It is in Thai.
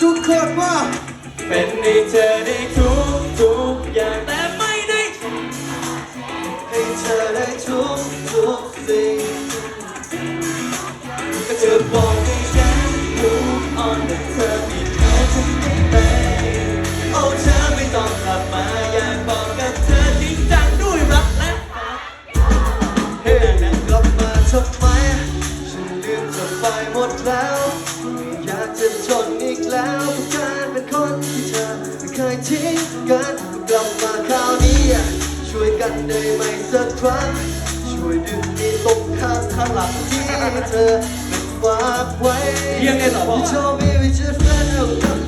ทุกคนว่า เป็นให้เธอได้ทุกทุกอย่างแต่ไม่ได้ให้เธอได้ทุกทุกสิ่งก็จะบอกให้ฉัน move on แต่เธอผิดเขาทำไม่เป็นโอ้เธอไม่ต้องกลับมาอยากบอกกับเธอจริงจังด้วยรักและเฮ้ยกลับมาทำไม แล้วไม่อยากจะทนอีกแล้วกับการเป็นคนที่เธอไม่เคยทิ้งกันกลับมาคราวนี้ ช่วยกันได้ไหมสักครั้ง ช่วยดึงนี่ตกข้างข้างหลังที่เธอเป็นฝากไว้ยังไงต่อพ่อ You told me we just ran out